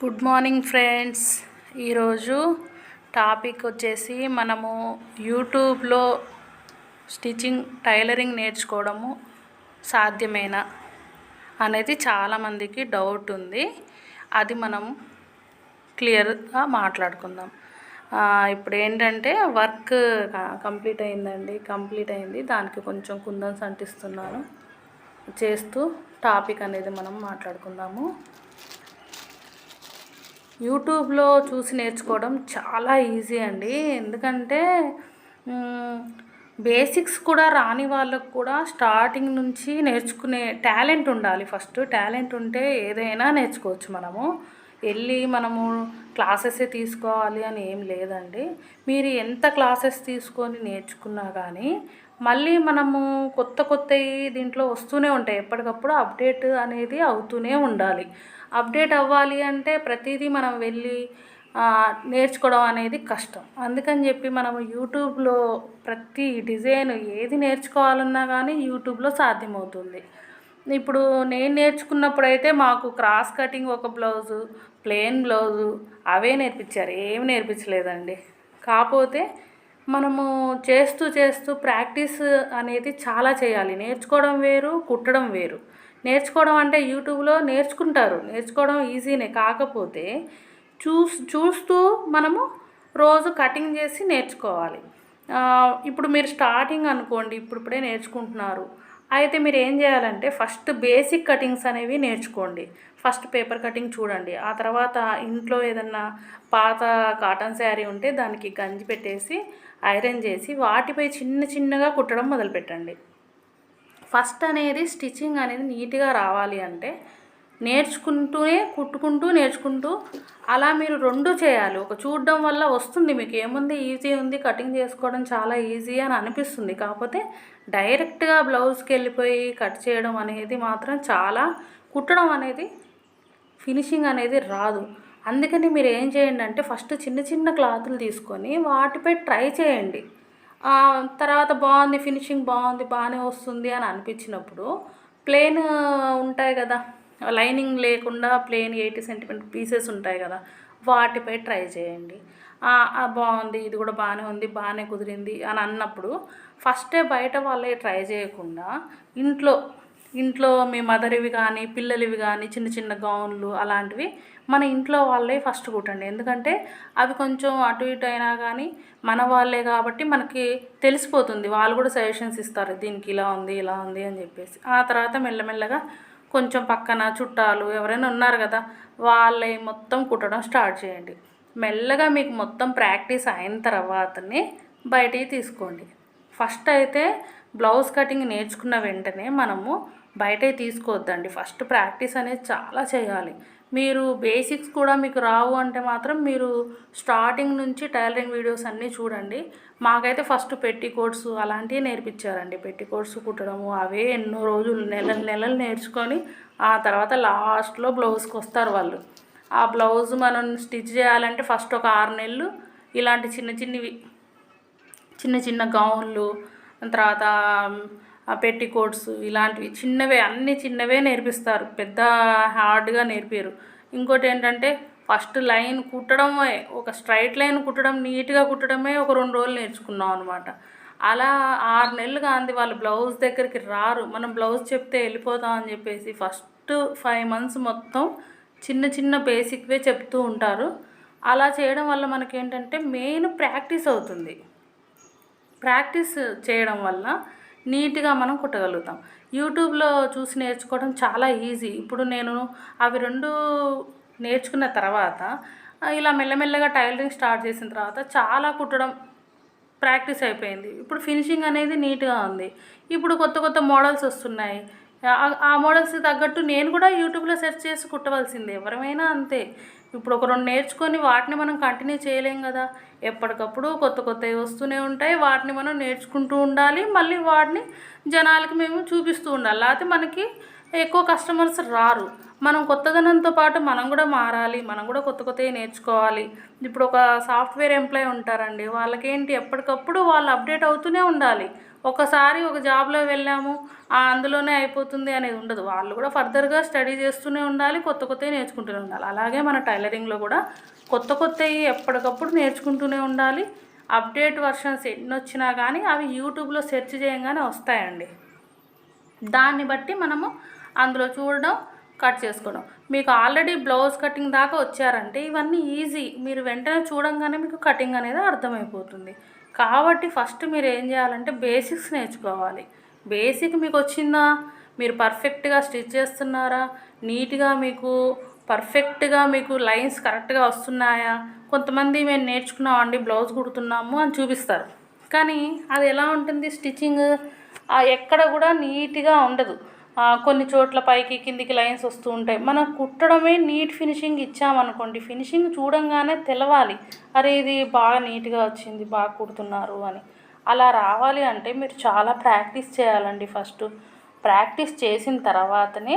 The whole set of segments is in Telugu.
Good morning friends. ఈరోజు టాపిక్ వచ్చేసి మనము యూట్యూబ్లో స్టిచ్చింగ్ టైలరింగ్ నేర్చుకోవడము సాధ్యమేనా అనేది చాలామందికి డౌట్ ఉంది. అది మనం క్లియర్గా మాట్లాడుకుందాం. ఇప్పుడు ఏంటంటే వర్క్ కంప్లీట్ అయిందండి కంప్లీట్ అయింది. దానికి కొంచెం కుందన్స్ అంటిస్తున్నాను. చేస్తూ టాపిక్ అనేది మనం మాట్లాడుకుందాము. యూట్యూబ్లో చూసి నేర్చుకోవడం చాలా ఈజీ అండి. ఎందుకంటే బేసిక్స్ కూడా రాని వాళ్ళకు కూడా స్టార్టింగ్ నుంచి నేర్చుకునే టాలెంట్ ఉండాలి. ఫస్ట్ టాలెంట్ ఉంటే ఏదైనా నేర్చుకోవచ్చు మనము. వెళ్ళి మనము క్లాసెస్ తీసుకోవాలి అని ఏం లేదండి. మీరు ఎంత క్లాసెస్ తీసుకొని నేర్చుకున్నా కానీ మళ్ళీ మనము కొత్త కొత్తవి దీంట్లో వస్తూనే ఉంటాయి. ఎప్పటికప్పుడు అప్డేట్ అనేది అవుతూనే ఉండాలి. అప్డేట్ అవ్వాలి అంటే ప్రతిదీ మనం వెళ్ళి నేర్చుకోవడం అనేది కష్టం. అందుకని చెప్పి మనం యూట్యూబ్లో ప్రతి డిజైన్ ఏది నేర్చుకోవాలన్నా కానీ యూట్యూబ్లో సాధ్యమవుతుంది. ఇప్పుడు నేను నేర్చుకున్నప్పుడు అయితే మాకు క్రాస్ కటింగ్ ఒక బ్లౌజు ప్లెయిన్ బ్లౌజు అవే నేర్పించారు. ఏమి నేర్పించలేదండి. కాకపోతే మనము చేస్తూ చేస్తూ ప్రాక్టీస్ అనేది చాలా చేయాలి. నేర్చుకోవడం వేరు కుట్టడం వేరు. నేర్చుకోవడం అంటే యూట్యూబ్లో నేర్చుకుంటారు. నేర్చుకోవడం ఈజీనే కాకపోతే చూస్ చూస్తూ మనము రోజు కటింగ్ చేసి నేర్చుకోవాలి. ఇప్పుడు మీరు స్టార్టింగ్ అనుకోండి ఇప్పుడిప్పుడే నేర్చుకుంటున్నారు. అయితే మీరు ఏం చేయాలంటే ఫస్ట్ బేసిక్ కటింగ్స్ అనేవి నేర్చుకోండి. ఫస్ట్ పేపర్ కటింగ్ చూడండి. ఆ తర్వాత ఇంట్లో ఏదన్నా పాత కాటన్ శారీ ఉంటే దానికి గంజి పెట్టేసి ఐరన్ చేసి వాటిపై చిన్న చిన్నగా కుట్టడం మొదలుపెట్టండి. ఫస్ట్ అనేది స్టిచ్చింగ్ అనేది నీట్గా రావాలి అంటే నేర్చుకుంటూనే కుట్టుకుంటూ నేర్చుకుంటూ అలా మీరు రెండు చేయాలి. ఒక చూడడం వల్ల వస్తుంది మీకు. ఏముంది? ఈజీ ఉంది. కటింగ్ చేసుకోవడం చాలా ఈజీ అని అనిపిస్తుంది. కాకపోతే డైరెక్ట్గా బ్లౌజ్కి వెళ్ళిపోయి కట్ చేయడం అనేది మాత్రం చాలా కుట్టడం అనేది ఫినిషింగ్ అనేది రాదు. అందుకని మీరు ఏం చేయండి అంటే ఫస్ట్ చిన్న చిన్న క్లాతులు తీసుకొని వాటిపై ట్రై చేయండి. తర్వాత బాగుంది ఫినిషింగ్ బాగుంది బాగానే వస్తుంది అని అనిపించినప్పుడు ప్లెయిన్ ఉంటాయి కదా. లైనింగ్ లేకుండా ప్లెయిన్ ఎయిటీ సెంటీమీటర్ పీసెస్ ఉంటాయి కదా వాటిపై ట్రై చేయండి. బాగుంది ఇది కూడా బాగానే ఉంది బాగానే కుదిరింది అని అన్నప్పుడు ఫస్టే బయట వాళ్ళే ట్రై చేయకుండా ఇంట్లో ఇంట్లో మీ మదర్వి కానీ పిల్లలవి కానీ చిన్న చిన్న గౌన్లు అలాంటివి మన ఇంట్లో వాళ్ళే ఫస్ట్ కుట్టండి. ఎందుకంటే అవి కొంచెం అటు ఇటు అయినా కానీ మన వాళ్ళే కాబట్టి మనకి తెలిసిపోతుంది. వాళ్ళు కూడా సజెషన్స్ ఇస్తారు దీనికి ఇలా ఉంది ఇలా ఉంది అని చెప్పేసి. ఆ తర్వాత మెల్లమెల్లగా కొంచెం పక్కన చుట్టాలు ఎవరైనా ఉన్నారు కదా వాళ్ళే మొత్తం కుట్టడం స్టార్ట్ చేయండి. మెల్లగా మీకు మొత్తం ప్రాక్టీస్ అయిన తర్వాతనే బయటికి తీసుకోండి. ఫస్ట్ అయితే బ్లౌజ్ కటింగ్ నేర్చుకున్న వెంటనే మనము బయటే తీసుకోవద్దండి. ఫస్ట్ ప్రాక్టీస్ అనేది చాలా చేయాలి. మీరు బేసిక్స్ కూడా మీకు రావు అంటే మాత్రం మీరు స్టార్టింగ్ నుంచి టైలరింగ్ వీడియోస్ అన్నీ చూడండి. మాకైతే ఫస్ట్ పెట్టి కోర్సు అలాంటివి నేర్పించారండి. పెట్టి కోర్సు కుట్టడము అవే ఎన్నో రోజులు నెలలు నెలలు నేర్చుకొని ఆ తర్వాత లాస్ట్లో బ్లౌజ్కి వస్తారు వాళ్ళు. ఆ బ్లౌజ్ మనం స్టిచ్ చేయాలంటే ఫస్ట్ ఒక ఆరు నెలలు ఇలాంటి చిన్న చిన్నవి చిన్న చిన్న గౌన్లు తర్వాత పెట్టి కోట్స్ ఇలాంటివి చిన్నవే అన్ని చిన్నవే నేర్పిస్తారు. పెద్ద హార్డ్గా నేర్పారు ఇంకోటి ఏంటంటే ఫస్ట్ లైన్ కుట్టడమే ఒక స్ట్రైట్ లైన్ కుట్టడం నీట్గా కుట్టడమే ఒక రెండు రోజులు నేర్చుకున్నాం అనమాట అలా ఆరు నెలలు కాంది వాళ్ళు బ్లౌజ్ దగ్గరికి రారు. మనం బ్లౌజ్ చెప్తే వెళ్ళిపోతాం అని చెప్పేసి ఫస్ట్ ఫైవ్ మంత్స్ మొత్తం చిన్న చిన్న బేసిక్వే చెప్తూ ఉంటారు. అలా చేయడం వల్ల మనకేంటంటే మెయిన్ ప్రాక్టీస్ అవుతుంది. ప్రాక్టీస్ చేయడం వల్ల నీట్గా మనం కుట్టగలుగుతాం. యూట్యూబ్లో చూసి నేర్చుకోవడం చాలా ఈజీ. ఇప్పుడు నేను అవి రెండు నేర్చుకున్న తర్వాత ఇలా మెల్లమెల్లగా టైలరింగ్ స్టార్ట్ చేసిన తర్వాత చాలా కుట్టడం ప్రాక్టీస్ అయిపోయింది. ఇప్పుడు ఫినిషింగ్ అనేది నీట్గా ఉంది. ఇప్పుడు కొత్త కొత్త మోడల్స్ వస్తున్నాయి. ఆ- ఆ మోడల్స్కి తగ్గట్టు నేను కూడా యూట్యూబ్లో సెర్చ్ చేసి కుట్టవలసిందే. ఎవరమైనా అంతే. ఇప్పుడు ఒక రెండు నేర్చుకొని వాటిని మనం కంటిన్యూ చేయలేం కదా. ఎప్పటికప్పుడు కొత్త కొత్తవి వస్తూనే ఉంటాయి. వాటిని మనం నేర్చుకుంటూ ఉండాలి. మళ్ళీ వాటిని జనాలకి మేము చూపిస్తూ ఉండాలి. లేకపోతే మనకి ఎక్కువ కస్టమర్స్ రారు. మనం కొత్తదనంతో పాటు మనం కూడా మారాలి. మనం కూడా కొత్త కొత్తవి నేర్చుకోవాలి. ఇప్పుడు ఒక సాఫ్ట్వేర్ ఎంప్లాయ్ ఉంటారండి. వాళ్ళకేంటి? ఎప్పటికప్పుడు వాళ్ళు అప్డేట్ అవుతూనే ఉండాలి. ఒకసారి ఒక జాబ్లో వెళ్ళాము అందులోనే అయిపోతుంది అనేది ఉండదు. వాళ్ళు కూడా ఫర్దర్గా స్టడీ చేస్తూనే ఉండాలి కొత్త కొత్తవి నేర్చుకుంటూనే ఉండాలి. అలాగే మన టైలరింగ్లో కూడా కొత్త కొత్తవి ఎప్పటికప్పుడు నేర్చుకుంటూనే ఉండాలి. అప్డేట్ వర్షన్స్ ఎన్ని వచ్చినా కానీ అవి యూట్యూబ్లో సెర్చ్ చేయగానే వస్తాయండి. దాన్ని బట్టి మనము అందులో చూడడం కట్ చేసుకోవడం. మీకు ఆల్రెడీ బ్లౌజ్ కటింగ్ దాకా వచ్చారంటే ఇవన్నీ ఈజీ మీరు వెంటనే చూడంగానే మీకు కటింగ్ అనేది అర్థమైపోతుంది. కాబట్టి ఫస్ట్ మీరు ఏం చేయాలంటే బేసిక్స్ నేర్చుకోవాలి. బేసిక్ మీకు వచ్చిందా? మీరు పర్ఫెక్ట్గా స్టిచ్ చేస్తున్నారా? నీట్గా మీకు పర్ఫెక్ట్గా మీకు లైన్స్ కరెక్ట్గా వస్తున్నాయా? కొంతమంది మేము నేర్చుకున్నామండి బ్లౌజ్ కుడుతున్నాము అని చూపిస్తారు. కానీ అది ఎలా ఉంటుంది? స్టిచ్చింగ్ ఎక్కడ కూడా నీట్గా ఉండదు. కొన్ని చోట్ల పైకి కిందికి లైన్స్ వస్తూ ఉంటాయి. మనం కుట్టడమే నీట్ ఫినిషింగ్ ఇచ్చామనుకోండి ఫినిషింగ్ చూడంగానే తెలవాలి. అరే ఇది బాగా నీట్గా వచ్చింది బాగా కుడుతున్నారు అని. అలా రావాలి అంటే మీరు చాలా ప్రాక్టీస్ చేయాలండి ఫస్ట్. ప్రాక్టీస్ చేసిన తర్వాతనే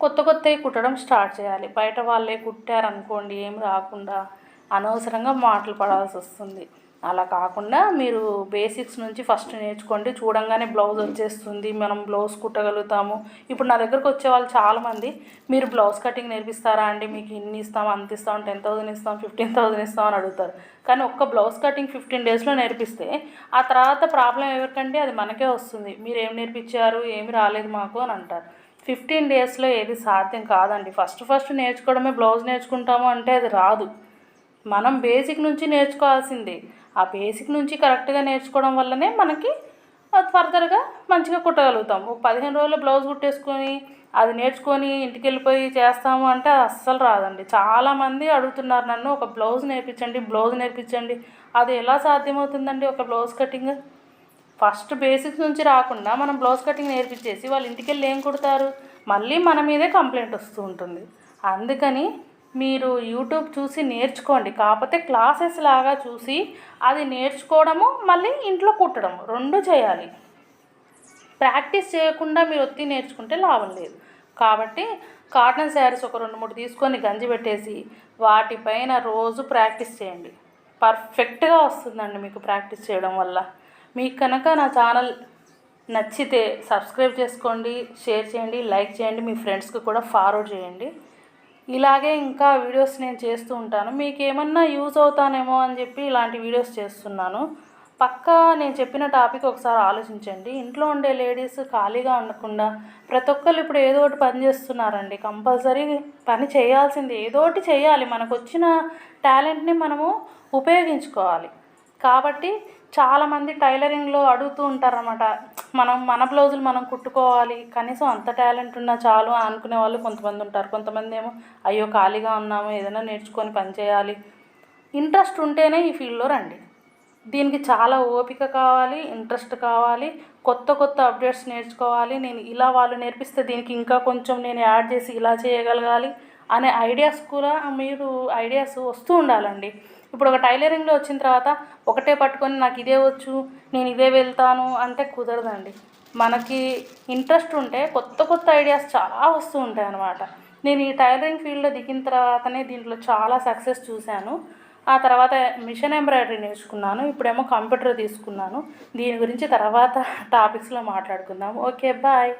కొత్త కొత్తవి కుట్టడం స్టార్ట్ చేయాలి. బయట వాళ్ళే కుట్టారనుకోండి ఏం రాకుండా అనవసరంగా మాటలు పడాల్సి వస్తుంది. అలా కాకుండా మీరు బేసిక్స్ నుంచి ఫస్ట్ నేర్చుకోండి. చూడంగానే బ్లౌజ్ వచ్చేస్తుంది. మనం బ్లౌజ్ కుట్టగలుగుతాము. ఇప్పుడు నా దగ్గరకు వచ్చే వాళ్ళు చాలామంది మీరు బ్లౌజ్ కటింగ్ నేర్పిస్తారా అండి? మీకు ఇన్ని ఇస్తాం అంత ఇస్తాం టెన్ థౌసండ్ ఇస్తాం ఫిఫ్టీన్ థౌసండ్ ఇస్తాం అని అడుగుతారు. కానీ ఒక్క బ్లౌజ్ కటింగ్ ఫిఫ్టీన్ డేస్లో నేర్పిస్తే ఆ తర్వాత ప్రాబ్లం ఎవరికంటే అది మనకే వస్తుంది. మీరు ఏం నేర్పించారు? ఏమి రాలేదు మాకు అని అంటారు. ఫిఫ్టీన్ డేస్లో ఏది సాధ్యం కాదండి. First first నేర్చుకోవడమే. బ్లౌజ్ నేర్చుకుంటాము అంటే అది రాదు. మనం బేసిక్ నుంచి నేర్చుకోవాల్సిందే. ఆ బేసిక్ నుంచి కరెక్ట్గా నేర్చుకోవడం వల్లనే మనకి ఫర్దర్గా మంచిగా కుట్టగలుగుతాం. ఒక పదిహేను రోజులు బ్లౌజ్ కుట్టేసుకొని అది నేర్చుకొని ఇంటికి వెళ్ళిపోయి చేస్తాము అంటే అది అస్సలు రాదండి. చాలామంది అడుగుతున్నారు నన్ను ఒక బ్లౌజ్ నేర్పించండి బ్లౌజ్ నేర్పించండి. అది ఎలా సాధ్యమవుతుందండి ఒక బ్లౌజ్ కటింగ్ ఫస్ట్ బేసిక్స్ నుంచి రాకుండా మనం బ్లౌజ్ కటింగ్ నేర్పించేసి వాళ్ళు ఇంటికి వెళ్ళి ఏం కుడతారు? మళ్ళీ మన మీదే కంప్లైంట్ వస్తూ ఉంటుంది. అందుకని మీరు యూట్యూబ్ చూసి నేర్చుకోండి. కాకపోతే క్లాసెస్ లాగా చూసి అది నేర్చుకోవడము మళ్ళీ ఇంట్లో కుట్టడము రెండు చేయాలి. ప్రాక్టీస్ చేయకుండా మీరు ఒత్తి నేర్చుకుంటే లాభం లేదు. కాబట్టి కాటన్ శారీస్ ఒక రెండు మూడు తీసుకొని గంజి పెట్టేసి వాటిపైన రోజు ప్రాక్టీస్ చేయండి. పర్ఫెక్ట్గా వస్తుందండి మీకు ప్రాక్టీస్ చేయడం వల్ల. మీకు కనుక నా ఛానల్ నచ్చితే సబ్స్క్రైబ్ చేసుకోండి షేర్ చేయండి లైక్ చేయండి మీ ఫ్రెండ్స్కి కూడా ఫార్వర్డ్ చేయండి. ఇలాగే ఇంకా వీడియోస్ నేను చేస్తూ ఉంటాను. మీకు ఏమన్నా యూజ్ అవుతానేమో అని చెప్పి ఇలాంటి వీడియోస్ చేస్తున్నాను. పక్కా నేను చెప్పిన టాపిక్ ఒకసారి ఆలోచించండి. ఇంట్లో ఉండే లేడీస్ ఖాళీగా ఉండకుండా ప్రతి ఒక్కరు ఇప్పుడు ఏదో ఒకటి పని చేస్తున్నారండి. కంపల్సరీ పని చేయాల్సింది ఏదో ఒకటి చేయాలి. మనకు వచ్చిన టాలెంట్ని మనము ఉపయోగించుకోవాలి. కాబట్టి చాలామంది టైలరింగ్లో అడుగుతూ ఉంటారన్నమాట. మనం మన బ్లౌజులు మనం కుట్టుకోవాలి. కనీసం అంత టాలెంట్ ఉన్నా చాలు అనుకునే వాళ్ళు కొంతమంది ఉంటారు. కొంతమంది ఏమో అయ్యో ఖాళీగా ఉన్నాము ఏదైనా నేర్చుకొని పని చేయాలి. ఇంట్రెస్ట్ ఉంటేనే ఈ ఫీల్డ్లో రండి. దీనికి చాలా ఓపిక కావాలి ఇంట్రెస్ట్ కావాలి కొత్త కొత్త అప్డేట్స్ నేర్చుకోవాలి. నేను ఇలా వాళ్ళు నేర్పిస్తే దీనికి ఇంకా కొంచెం నేను యాడ్ చేసి ఇలా చేయగలగాలి అనే ఐడియాస్ కూడా మీరు ఐడియాస్ వస్తూ ఉండాలండి. ఇప్పుడు ఒక టైలరింగ్లో వచ్చిన తర్వాత ఒకటే పట్టుకొని నాకు ఇదే వచ్చు నేను ఇదే వెళ్తాను అంటే కుదరదండి. మనకి ఇంట్రెస్ట్ ఉంటే కొత్త కొత్త ఐడియాస్ చాలా వస్తూ ఉంటాయి అన్నమాట నేను ఈ టైలరింగ్ ఫీల్డ్లో దిగిన తర్వాతనే దీంట్లో చాలా సక్సెస్ చూశాను. ఆ తర్వాత మిషన్ ఎంబ్రాయిడరీ నేర్చుకున్నాను ఇప్పుడేమో కంప్యూటర్ తీసుకున్నాను. దీని గురించి తర్వాత టాపిక్స్లో మాట్లాడుకుందాం. Okay bye.